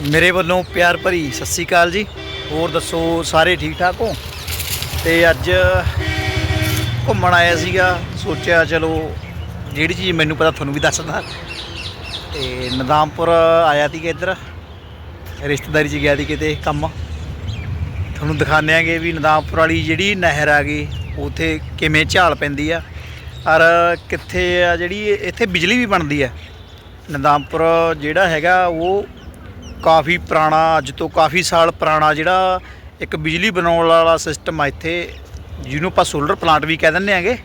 ਮੇਰੇ ਵੱਲੋਂ ਪਿਆਰ ਭਰੀ ਸਤਿ ਸ੍ਰੀ ਅਕਾਲ ਜੀ। ਹੋਰ ਦੱਸੋ, ਸਾਰੇ ਠੀਕ ਠਾਕ ਹੋ? ਤੇ ਅੱਜ ਘੁੰਮਣ ਆਇਆ ਸੀਗਾ, ਸੋਚਿਆ ਚਲੋ ਜਿਹੜੀ ਚੀਜ਼ ਮੈਨੂੰ ਪਤਾ ਤੁਹਾਨੂੰ ਵੀ ਦੱਸਦਾ। ਤੇ ਨਦਾਮਪੁਰ ਆਇਆ ਸੀ ਕਿ ਇੱਧਰ? ਰਿਸ਼ਤੇਦਾਰੀ 'ਚ ਗਿਆ ਸੀ ਕਿਤੇ ਕੰਮ। ਤੁਹਾਨੂੰ ਦਿਖਾਉਂਦੇ ਆਂਗੇ ਵੀ ਨਦਾਮਪੁਰ ਵਾਲੀ ਜਿਹੜੀ ਨਹਿਰ ਆ ਗਈ, ਉਥੇ ਕਿਵੇਂ ਝਾਲ ਪੈਂਦੀ ਆ। ਔਰ ਕਿੱਥੇ ਆ ਜਿਹੜੀ ਇੱਥੇ ਬਿਜਲੀ ਵੀ ਬਣਦੀ ਆ। ਨਦਾਮਪੁਰ ਜਿਹੜਾ ਹੈਗਾ, ਉਹ ਕਾਫੀ ਪੁਰਾਣਾ, ਅੱਜ ਤੋਂ ਕਾਫੀ ਸਾਲ ਪੁਰਾਣਾ ਜਿਹੜਾ ਇੱਕ ਬਿਜਲੀ ਬਣਾਉਣ ਵਾਲਾ ਸਿਸਟਮ ਆ ਇੱਥੇ, ਜਿਹਨੂੰ ਆਪਾਂ ਸੋਲਰ ਪਲਾਂਟ ਵੀ ਕਹਿ ਦਿੰਦੇ ਆਂਗੇ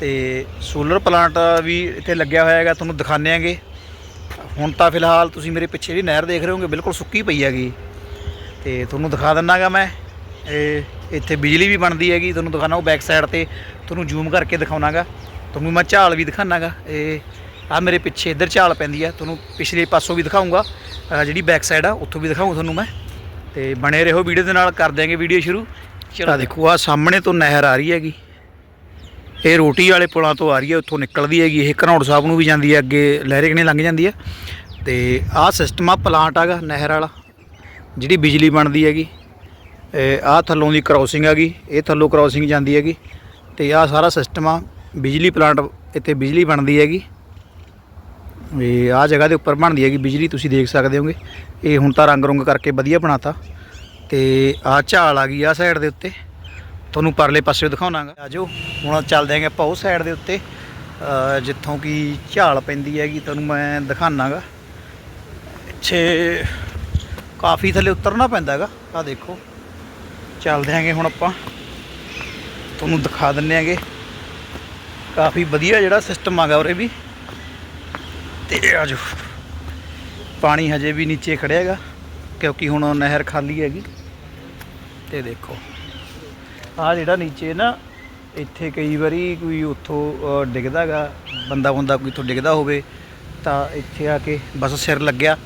ਤੇ ਸੋਲਰ ਪਲਾਂਟ ਵੀ ਇੱਥੇ ਲੱਗਿਆ ਹੋਇਆ ਹੈਗਾ, ਤੁਹਾਨੂੰ ਦਿਖਾਉਂਦੇ ਆਂਗੇ ਹੁਣ ਤਾਂ ਫਿਲਹਾਲ ਤੁਸੀਂ ਮੇਰੇ ਪਿੱਛੇ ਜਿਹੜੀ ਨਹਿਰ ਦੇਖ ਰਹੇ ਹੋਗੇ, ਬਿਲਕੁਲ ਸੁੱਕੀ ਪਈ ਹੈਗੀ। ਤੇ ਤੁਹਾਨੂੰ ਦਿਖਾ ਦਿੰਨਾਗਾ ਮੈਂ। ਇਹ ਇੱਥੇ ਬਿਜਲੀ ਵੀ ਬਣਦੀ ਹੈਗੀ, ਤੁਹਾਨੂੰ ਦਿਖਾਣਾ ਉਹ ਬੈਕ ਸਾਈਡ ਤੇ, ਤੁਹਾਨੂੰ ਜ਼ੂਮ ਕਰਕੇ ਦਿਖਾਉਣਾਗਾ ਤੁਹਾਨੂੰ ਮੈਂ ਝਾਲ ਵੀ ਦਿਖਾਣਾਗਾ ਇਹ ਆ ਮੇਰੇ ਪਿੱਛੇ ਇੱਧਰ ਝਾਲ ਪੈਂਦੀ ਆ, ਤੁਹਾਨੂੰ ਪਿਛਲੇ ਪਾਸੋਂ ਵੀ ਦਿਖਾਉਂਗਾ ਜਿਹੜੀ ਬੈਕ ਸਾਈਡ ਆ, ਉੱਥੋਂ ਵੀ ਦਿਖਾਊਂ ਤੁਹਾਨੂੰ ਮੈਂ। ਤੇ ਬਣੇ ਰਹੋ ਵੀਡੀਓ ਦੇ ਨਾਲ, ਕਰ ਦਿਆਂਗੇ ਵੀਡੀਓ ਸ਼ੁਰੂ। ਚਲੋ ਦੇਖੋ ਆ ਸਾਹਮਣੇ ਤੋਂ ਨਹਿਰ ਆ ਰਹੀ ਹੈਗੀ। ਇਹ ਰੋਟੀ ਵਾਲੇ ਪੁਲਾਂ ਤੋਂ ਆ ਰਹੀ ਹੈ, ਉੱਥੋਂ ਨਿਕਲਦੀ ਹੈਗੀ। ਇਹ ਘਨੌੜ ਸਾਹਿਬ ਨੂੰ ਵੀ ਜਾਂਦੀ ਹੈ, ਅੱਗੇ ਲਹਿਰੇ ਕਨੇ ਲੰਘ ਜਾਂਦੀ ਹੈ। ਤੇ ਆਹ ਸਿਸਟਮ ਆ ਪਲਾਂਟ ਹੈਗਾ, ਨਹਿਰ ਵਾਲਾ। ਜਿਹੜੀ ਬਿਜਲੀ ਬਣਦੀ ਹੈਗੀ। ਆਹ ਥੱਲੋਂ ਦੀ ਕ੍ਰਾਸਿੰਗ ਹੈਗੀ, ਇਹ ਥੱਲੋਂ ਕ੍ਰਾਸਿੰਗ ਜਾਂਦੀ ਹੈਗੀ। ਤੇ ਆਹ ਸਾਰਾ ਸਿਸਟਮ ਆ, ਬਿਜਲੀ ਪਲਾਂਟ ਇੱਥੇ ਬਿਜਲੀ ਬਣਦੀ ਹੈਗੀ। ਵੀ ਆਹ ਜਗ੍ਹਾ ਦੇ ਉੱਪਰ ਬਣਦੀ ਹੈਗੀ ਬਿਜਲੀ, ਤੁਸੀਂ ਦੇਖ ਸਕਦੇ ਹੋਗੇ। ਇਹ ਹੁਣ ਤਾਂ ਰੰਗ ਰੁੰਗ ਕਰਕੇ ਵਧੀਆ ਬਣਾਤਾ। ਤੇ ਆਹ ਝਾਲ ਆ ਗਈ ਆਹ ਸਾਈਡ ਦੇ ਉੱਤੇ। ਤੁਹਾਨੂੰ ਪਰਲੇ ਪਾਸੇ ਦਿਖਾਉਣਾਗਾ। ਆਜੋ ਹੁਣ ਚੱਲਦੇ ਆਂਗੇ ਆਪਾਂ ਉਹ ਸਾਈਡ ਦੇ ਉੱਤੇ। ਜਿੱਥੋਂ ਕਿ ਝਾਲ ਪੈਂਦੀ ਹੈਗੀ, ਤੁਹਾਨੂੰ ਮੈਂ ਦਿਖਾਣਾਗਾ ਪਿੱਛੇ ਕਾਫੀ ਥੱਲੇ ਉਤਰਨਾ ਪੈਂਦਾ ਹੈਗਾ ਆ ਦੇਖੋ, ਚੱਲਦੇ ਆਂਗੇ ਹੁਣ ਆਪਾਂ। ਤੁਹਾਨੂੰ ਦਿਖਾ ਦਿੰਨੇ ਆਂਗੇ ਕਾਫੀ ਵਧੀਆ ਜਿਹੜਾ ਸਿਸਟਮ ਆਗਾ ਉਰੇ ਵੀ। ਤੇ ਆਜੋ। ਪਾਣੀ ਹਜੇ ਵੀ ਨੀਚੇ ਖੜਿਆ ਹੈਗਾ ਕਿਉਂਕਿ ਹੁਣ ਨਹਿਰ ਖਾਲੀ ਹੈਗੀ। ਤੇ ਦੇਖੋ ਆ ਜਿਹੜਾ ਨੀਚੇ ਨਾ ਇੱਥੇ ਕਈ ਵਾਰੀ ਕੋਈ ਉੱਥੋਂ ਅ, ਡਿੱਗਦਾ ਹੈਗਾ ਬੰਦਾ ਬੰਦਾ ਕੋਈ ਤੋਂ ਡਿੱਗਦਾ ਹੋਵੇ ਤਾਂ ਇੱਥੇ ਆ ਕੇ ਬਸ ਸਿਰ ਲੱਗਿਆ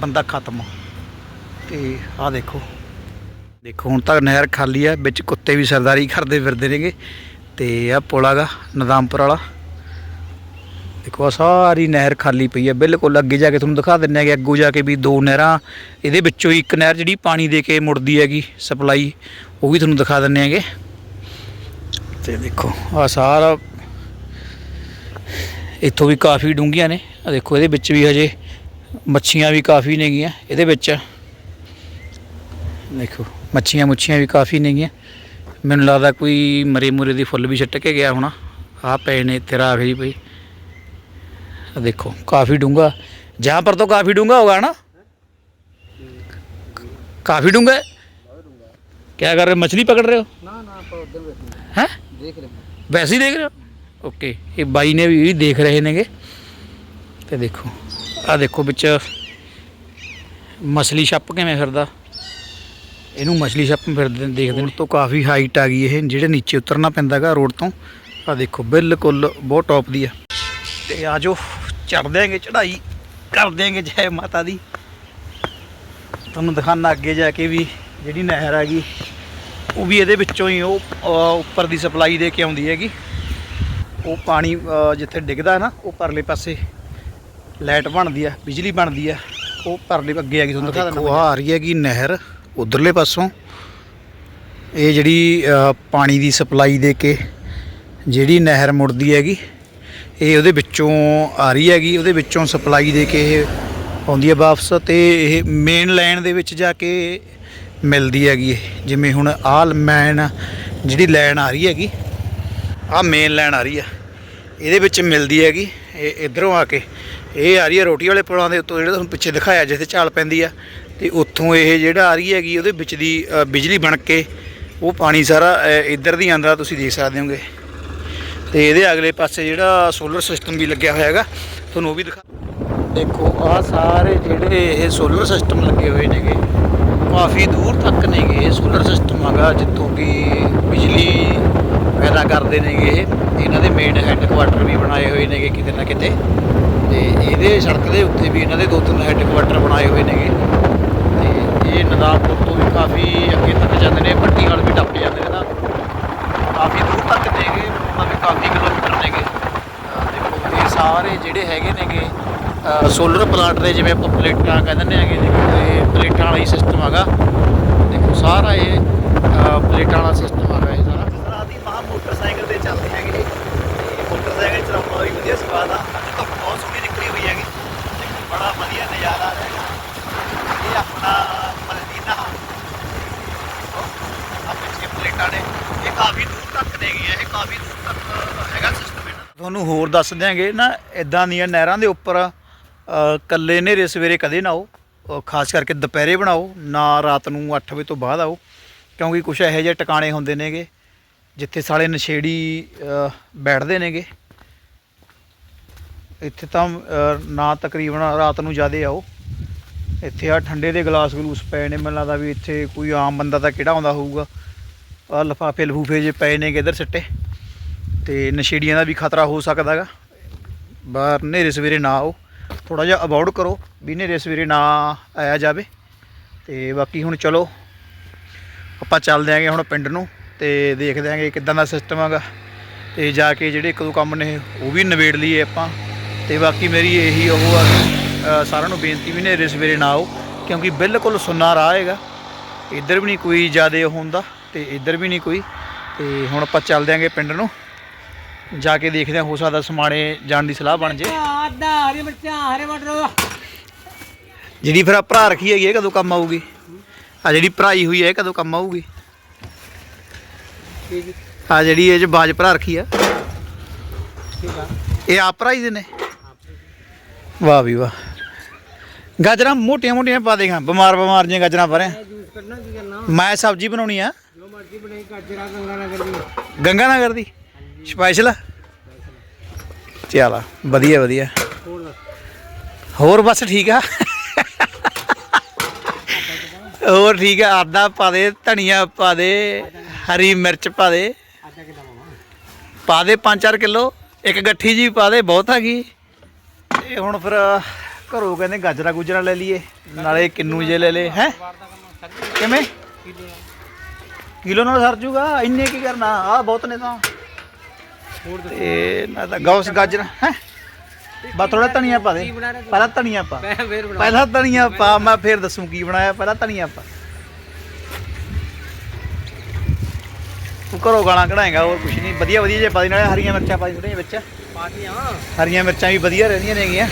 ਬੰਦਾ ਖਤਮ। ਤੇ ਆ ਦੇਖੋ। ਦੇਖੋ ਹੁਣ ਤੱਕ ਨਹਿਰ ਖਾਲੀ ਆ ਵਿੱਚ ਕੁੱਤੇ ਵੀ ਸਰਦਾਰੀ ਕਰਦੇ ਫਿਰਦੇ ਨੇਗੇ। ਤੇ ਆ ਪੁਲ ਹੈਗਾ ਨਦਾਮਪੁਰ ਵਾਲਾ। ਦੇਖੋ ਆਹ ਸਾਰੀ ਨਹਿਰ ਖਾਲੀ ਪਈ ਹੈ, ਬਿਲਕੁਲ ਅੱਗੇ ਜਾ ਕੇ ਤੁਹਾਨੂੰ ਦਿਖਾ ਦਿੰਨੇ ਕਿ ਅੱਗੋਂ ਜਾ ਕੇ ਵੀ ਦੋ ਨਹਿਰਾਂ, ਇਹਦੇ ਵਿੱਚੋਂ ਹੀ ਇੱਕ ਨਹਿਰ ਜਿਹੜੀ ਪਾਣੀ ਦੇ ਕੇ ਮੁੜਦੀ ਹੈਗੀ, ਸਪਲਾਈ, ਉਹ ਵੀ ਤੁਹਾਨੂੰ ਦਿਖਾ ਦਿੰਨੇ ਆਗੇ ਤੇ ਦੇਖੋ ਆ ਸਾਰਾ ਇੱਥੋਂ ਵੀ ਕਾਫੀ ਡੂੰਘੀਆਂ ਨੇ ਆ ਦੇਖੋ ਇਹਦੇ ਵਿੱਚ ਵੀ ਹਜੇ ਮੱਛੀਆਂ ਵੀ ਕਾਫੀ ਨੇਗੀਆਂ ਇਹਦੇ ਵਿੱਚ ਦੇਖੋ, ਮੱਛੀਆਂ ਮੁੱਛੀਆਂ ਵੀ ਕਾਫੀ ਨੇਗੀਆਂ ਮੈਨੂੰ ਲੱਗਦਾ ਕੋਈ ਮਰੇ ਮੁਰੇ ਦੀ ਫੁੱਲ ਵੀ ਛੱਟ ਕੇ ਗਿਆ ਹੋਣਾ ਆ ਪਏ ਨੇ, ਤੇਰਾ ਆਖਰੀ ਪਈ। देखो काफ़ी डूंगा जहाँ पर तो काफ़ी डूंगा होगा ना काफ़ी डूंगा है क्या कर रहे हो मछली पकड़ रहे हो ना ना पर उधर बैठे हैं देख रहे हैं वैसे ही देख रहे हो ਓਕੇ ਇਹ ਬਾਈ ਨੇ ਵੀ ਦੇਖ ਰਹੇ ਨੇਗੇ ਤੇ ਦੇਖੋ ਆ ਦੇਖੋ ਵਿੱਚ ਮਛਲੀ ਛੱਪ ਕਿਵੇਂ ਫਿਰਦਾ ਇਹਨੂੰ ਮਛਲੀ ਛੱਪ ਫਿਰਦੇ ਨੇ ਦੇਖਦੇ ਨੇ ਤੋਂ ਕਾਫੀ ਹਾਈਟ ਆ ਗਈ ਇਹ ਜਿਹੜੇ ਨੀਚੇ ਉਤਰਨਾ ਪੈਂਦਾਗਾ ਰੋਡ ਤੋਂ ਆ ਦੇਖੋ ਬਿਲਕੁਲ ਬਹੁਤ ਟੌਪ ਦੀ ਆ ਤੇ ਆਜੋ ਚੜ ਦਿਆਂਗੇ ਚੜਾਈ ਕਰ ਦਿਆਂਗੇ ਜੈ ਮਾਤਾ ਦੀ। ਤੁਹਾਨੂੰ ਦਿਖਾਣਾ ਅੱਗੇ ਜਾ ਕੇ ਵੀ ਜਿਹੜੀ ਨਹਿਰ ਹੈਗੀ ਉਹ ਵੀ ਇਹਦੇ ਵਿੱਚੋਂ ਹੀ ਉਹ ਉੱਪਰ ਦੀ ਸਪਲਾਈ ਦੇ ਕੇ ਆਉਂਦੀ ਹੈਗੀ। ਉਹ ਪਾਣੀ ਜਿੱਥੇ ਡਿੱਗਦਾ ਨਾ ਉਹ ਪਰਲੇ ਪਾਸੇ ਲਾਈਟ ਬਣਦੀ ਆ ਬਿਜਲੀ ਬਣਦੀ ਆ ਉਹ ਪਰਲੇ ਅੱਗੇ ਆ ਗਈ ਤੁਹਾਨੂੰ ਦਿਖਾ ਦਿੰਦਾ ਆ ਰਹੀ ਹੈਗੀ ਨਹਿਰ ਉਧਰਲੇ ਪਾਸੋਂ। ਇਹ ਜਿਹੜੀ ਪਾਣੀ ਦੀ ਸਪਲਾਈ ਦੇ ਕੇ ਜਿਹੜੀ ਨਹਿਰ ਮੁੜਦੀ ਹੈਗੀ ਇਹ ਉਹਦੇ ਵਿੱਚੋਂ ਆ ਰਹੀ ਹੈਗੀ, ਉਹਦੇ ਵਿੱਚੋਂ ਸਪਲਾਈ ਦੇ ਕੇ ਇਹ ਆਉਂਦੀ ਹੈ ਵਾਪਸ ਤੇ ਇਹ ਮੇਨ ਲਾਈਨ ਦੇ ਵਿੱਚ ਜਾ ਕੇ ਮਿਲਦੀ ਹੈਗੀ ਇਹ। ਜਿਵੇਂ ਹੁਣ ਆਹ ਮੈਨ ਜਿਹੜੀ ਲਾਈਨ ਆ ਰਹੀ ਹੈਗੀ, ਆਹ ਮੇਨ ਲਾਈਨ ਆ ਰਹੀ ਆ। ਇਹਦੇ ਵਿੱਚ ਮਿਲਦੀ ਹੈਗੀ, ਇਹ ਇਧਰੋਂ ਆ ਕੇ। ਇਹ ਆ ਰਹੀ ਹੈ ਰੋਟੀ ਵਾਲੇ ਪੁਲਾਂ ਦੇ ਉੱਤੋਂ, ਜਿਹੜਾ ਤੁਹਾਨੂੰ ਪਿੱਛੇ ਦਿਖਾਇਆ, ਜਿੱਥੇ ਝਾਲ ਪੈਂਦੀ ਆ। ਤੇ ਉੱਥੋਂ ਇਹ ਜਿਹੜਾ ਆ ਰਹੀ ਹੈਗੀ, ਉਹਦੇ ਵਿੱਚ ਦੀ ਬਿਜਲੀ ਬਣ ਕੇ ਉਹ ਪਾਣੀ ਸਾਰਾ ਇੱਧਰ ਦੀ ਆਂਦਾ ਤੁਸੀਂ ਦੇਖ ਸਕਦੇ ਹੋਗੇ। ਤੇ ਇਹਦੇ ਅਗਲੇ ਪਾਸੇ ਜਿਹੜਾ ਸੋਲਰ ਸਿਸਟਮ ਵੀ ਲੱਗਿਆ ਹੋਇਆ ਹੈਗਾ, ਤੁਹਾਨੂੰ ਉਹ ਵੀ ਦਿਖਾ ਦੇਖੋ, ਆਹ ਸਾਰੇ ਜਿਹੜੇ ਇਹ ਸੋਲਰ ਸਿਸਟਮ ਲੱਗੇ ਹੋਏ ਨੇਗੇ, ਕਾਫੀ ਦੂਰ ਤੱਕ ਨੇਗੇ ਇਹ ਸੋਲਰ ਸਿਸਟਮ ਹੈਗਾ, ਜਿੱਥੋਂ ਕਿ ਬਿਜਲੀ ਪੈਦਾ ਕਰਦੇ ਨੇਗੇ ਇਹਨਾਂ ਦੇ ਮੇਨ ਹੈੱਡਕੁਆਟਰ ਵੀ ਬਣਾਏ ਹੋਏ ਨੇਗੇ ਕਿਤੇ ਨਾ ਕਿਤੇ। ਤੇ ਇਹਦੇ ਸੜਕ ਦੇ ਉੱਤੇ ਵੀ ਇਹਨਾਂ ਦੇ ਦੋ ਤਿੰਨ ਹੈੱਡਕੁਆਟਰ ਬਣਾਏ ਹੋਏ ਨੇਗੇ। ਤੇ ਇਹ ਨਦਾਮਪੁਰ ਤੋਂ ਵੀ ਕਾਫੀ ਅੱਗੇ ਤੱਕ ਜਾਂਦੇ ਨੇ ਭੱਟੀ ਵਾਲ ਵੀ ਟੱਪ ਜਾਂਦੇ ਨੇ ਤਾਂ ਕਾਫੀ ਦੂਰ ਤੱਕ ਨੇਗੇ ਉਹਨਾਂ ਵੀ ਕਾਫੀ ਕਿਲੋਮੀਟਰ ਨੇਗੇ ਅਹ ਦੇਖੋ ਇਹ ਸਾਰੇ ਜਿਹੜੇ ਹੈਗੇ ਨੇਗੇ ਸੋਲਰ ਪਲਾਂਟ ਦੇ ਜਿਵੇਂ ਆਪਾਂ ਪਲੇਟਾਂ ਕਹਿ ਹੈਗੇ ਜਿਵੇਂ ਪਲੇਟਾਂ ਵਾਲਾ ਹੀ ਸਿਸਟਮ ਹੈਗਾ। ਦੇਖੋ, ਸਾਰਾ ਇਹ ਪਲੇਟਾਂ ਵਾਲਾ ਸਿਸਟਮ ਹੈਗਾ ਇਹ ਸਾਰਾ। ਸਾਰਾ ਦੀ ਮਹਾ ਮੋਟਰਸਾਈਕਲ ਤੇ ਚੱਲਦੇ ਹੈਗੇ ਜੀ ਮੋਟਰਸਾਈਕਲ ਚਲਾਉਣ ਵੀ ਵਧੀਆ ਸਵਾਦ ਆ ਤਾਂ ਬਹੁਤ ਸੋਹਣੀ ਨਿਕਲੀ ਹੋਈ ਹੈਗੀ। ਬੜਾ ਵਧੀਆ ਨਜ਼ਾਰਾ ਹੈਗਾ। ਇਹ ਆਪਣਾ, ਮਲਦੀਨਾ। ਆ ਪਿੱਛੇ ਪਲੇਟਾਂ ਨੇ, ਇਹ ਕਾਫੀ ਦੂਰ ਤੱਕ ਨੇ ਗਈਆਂ, ਇਹ ਕਾਫੀ ਦੂਰ ਤੱਕ ਹੈਗਾ ਸਿਸਟਮ ਇਹਨਾਂ ਦਾ ਤੁਹਾਨੂੰ ਹੋਰ ਦੱਸ ਦਿਆਂਗੇ ਨਾ ਇਦਾਂ ਦੀਆਂ ਨਹਿਰਾਂ ਦੇ ਉੱਪਰ ਅ, ਕੱਲੇ ਨੇਰੇ ਸਵੇਰੇ ਕਦੇ ਨਾ ਆਓ। ਖਾਸ ਕਰਕੇ ਦੁਪਹਿਰੇ ਬਣਾਓ ਨਾ ਰਾਤ ਨੂੰ 8 ਵਜੇ ਤੋਂ ਬਾਅਦ ਆਓ ਕਿਉਂਕਿ ਕੁਝ ਇਹੋ ਜਿਹੇ ਟਿਕਾਣੇ ਹੁੰਦੇ ਨੇਗੇ ਜਿੱਥੇ ਸਾਲੇ ਨਸ਼ੇੜੀ ਬੈਠਦੇ ਨੇਗੇ। ਇੱਥੇ ਤਾਂ ਨਾ ਤਕਰੀਬਨ ਰਾਤ ਨੂੰ ਜ਼ਿਆਦੇ ਆਓ। ਇੱਥੇ ਆ ਠੰਡੇ ਦੇ ਗਲਾਸ ਗਲੂਸ ਪਏ ਨੇ ਮੈਨੂੰ ਲੱਗਦਾ ਵੀ ਇੱਥੇ ਕੋਈ ਆਮ ਬੰਦਾ ਤਾਂ ਕਿਹੜਾ ਆਉਂਦਾ ਹੋਊਗਾ। ਆ ਲਫਾਫੇ ਲਫੂਫੇ ਜੇ ਪਏ ਨੇ ਕਿਧਰ ਸਿੱਟੇ। ਤੇ ਨਸ਼ੇੜੀਆਂ ਦਾ ਵੀ ਖਤਰਾ ਹੋ ਸਕਦਾ ਹੈਗਾ। ਬਾਹਰ ਹਨੇਰੇ ਸਵੇਰੇ ਨਾ ਆਓ। ਥੋੜਾ ਜਿਹਾ ਅਵੋਇਡ ਕਰੋ ਵੀ ਹਨੇਰੇ ਸਵੇਰੇ ਨਾ ਆਇਆ ਜਾਵੇ। ਤੇ ਬਾਕੀ ਹੁਣ ਚਲੋ, ਆਪਾਂ ਚੱਲਦੇ ਆਂਗੇ ਹੁਣ ਪਿੰਡ ਨੂੰ ਤੇ ਦੇਖਦੇ ਆਂਗੇ ਕਿੱਦਾਂ ਦਾ ਸਿਸਟਮ ਹੈਗਾ। ਤੇ ਜਾ ਕੇ ਜਿਹੜੇ ਇੱਕ ਦੋ ਕੰਮ ਨੇ, ਉਹ ਵੀ ਨਿਬੇੜ ਲਈਏ ਆਪਾਂ। ਤੇ ਬਾਕੀ ਮੇਰੀ ਇਹੀ ਉਹ ਆ ਸਾਰਿਆਂ ਨੂੰ ਬੇਨਤੀ ਵੀ ਹਨੇਰੇ ਸਵੇਰੇ ਨਾ ਆਓ, ਕਿਉਂਕਿ ਬਿਲਕੁਲ ਸੁੰਨਾ ਰਾਹ ਹੈਗਾ। ਇੱਧਰ ਵੀ ਨਹੀਂ ਕੋਈ ਜ਼ਿਆਦਾ ਉਹ ਹੁੰਦਾ ਤੇ ਇੱਧਰ ਵੀ ਨਹੀਂ ਕੋਈ। ਤੇ ਹੁਣ ਆਪਾਂ ਚੱਲਦੇ ਆਂਗੇ ਪਿੰਡ ਨੂੰ। ਜਾ ਕੇ ਦੇਖਦੇ ਹਾਂ ਹੋ ਸਕਦਾ ਸਮਾਣੇ ਜਾਣ ਦੀ ਸਲਾਹ ਬਣ ਜੇ। ਆਦਾ ਹਰੀ ਮਿਰਚਾਂ ਹਰੇ ਮਟਰ। ਜਿਹੜੀ ਫਿਰ ਆ ਭਰਾ ਰੱਖੀ ਹੈਗੀ ਇਹ ਕਦੋਂ ਕੰਮ ਆਊਗੀ? ਆ ਜਿਹੜੀ ਭਰਾਈ ਹੋਈ ਹੈ ਇਹ ਕਦੋਂ ਕੰਮ ਆਊਗੀ? ਠੀਕ ਆ ਜਿਹੜੀ ਇਹ ਚ ਬਾਜ ਭਰਾ ਰੱਖੀ ਆ। ਠੀਕ ਆ। ਇਹ ਆਪ ਭਰਾਈ ਦੇ ਨੇ? ਵਾਹ ਵੀ ਵਾਹ। ਗਾਜਰਾਂ ਮੋਟੀਆਂ ਮੋਟੀਆਂ ਪਾ ਦੇਗਾ ਬਿਮਾਰ ਬਿਮਾਰ ਜੀਆਂ ਗਾਜਰਾਂ ਪਰੇ ਇਹ ਜੂਸ ਕੱਢਣਾ ਕੀ ਕਰਨਾ? ਮੈਂ ਸਬਜ਼ੀ ਬਣਾਉਣੀ ਆ। ਜੋ ਮਰਜ਼ੀ ਬਣਾਈ ਗਾਜਰਾ ਗੰਗਾ ਨਗਰ ਦੀ। ਗੰਗਾ ਨਗਰ ਦੀ? ਸਪੈਸ਼ਲ? ਚੱਲ, ਵਧੀਆ ਵਧੀਆ। ਹੋਰ ਬਸ ਠੀਕ ਆ? ਹੋਰ ਠੀਕ ਆ? ਆਦਾ ਪਾ ਦੇ, ਧਨੀਆ ਪਾ ਦੇ, ਹਰੀ ਮਿਰਚ ਪਾ ਦੇ। ਪਾ ਦੇ 5-4 ਕਿਲੋ, ਇੱਕ ਗੱਠੀ ਜੀ ਪਾ ਦੇ, ਬਹੁਤ ਹੈਗੀ ਤੇ ਹੁਣ ਫਿਰ ਘਰੋਂ ਕਹਿੰਦੇ ਗਾਜਰਾ ਗੁਜਰਾ ਲੈ ਲਈਏ, ਨਾਲੇ ਕਿੰਨੂ ਜੇ ਲੈ ਲੇ ਹੈ? ਕਿਵੇਂ? ਕਿਲੋ ਨਾਲ ਸਰ ਜੂਗਾ, ਇੰਨੇ ਕੀ ਕਰਨਾ? ਆ ਬਹੁਤ ਨੇ ਤਾਂ। ਤੇ ਨਾ ਤਾਂ ਗੌਸ ਗਾਜਰਾ ਹੈ? ਬਾ ਥੋੜਾ ਧਨੀਆ ਪਾ ਦੇ। ਪਹਿਲਾਂ ਧਨੀਆ ਪਾ। ਮੈਂ ਫੇਰ ਬਣਾ ਪਹਿਲਾਂ ਧਨੀਆ ਪਾ ਮੈਂ ਫੇਰ ਦੱਸੂ ਕੀ ਬਣਾਇਆ। ਪਹਿਲਾਂ ਧਨੀਆ ਪਾ। ਤੂੰ ਘਰੋਂ ਗਾਲਾਂ ਕਢਾਏਗਾ ਹੋਰ ਕੁਛ ਨਹੀਂ। ਵਧੀਆ ਵਧੀਆ ਜੇ ਪਾ ਦੇ ਨਾਲੇ ਹਰੀਆਂ ਮਿਰਚਾਂ ਪਾ ਦੇ ਥੋੜ੍ਹੀਆਂ ਵਿੱਚ। ਪਾਤੀਆਂ ਹਰੀਆਂ ਮਿਰਚਾਂ ਵੀ ਵਧੀਆ ਰਹਿੰਦੀਆਂ ਨੇਗੀਆਂ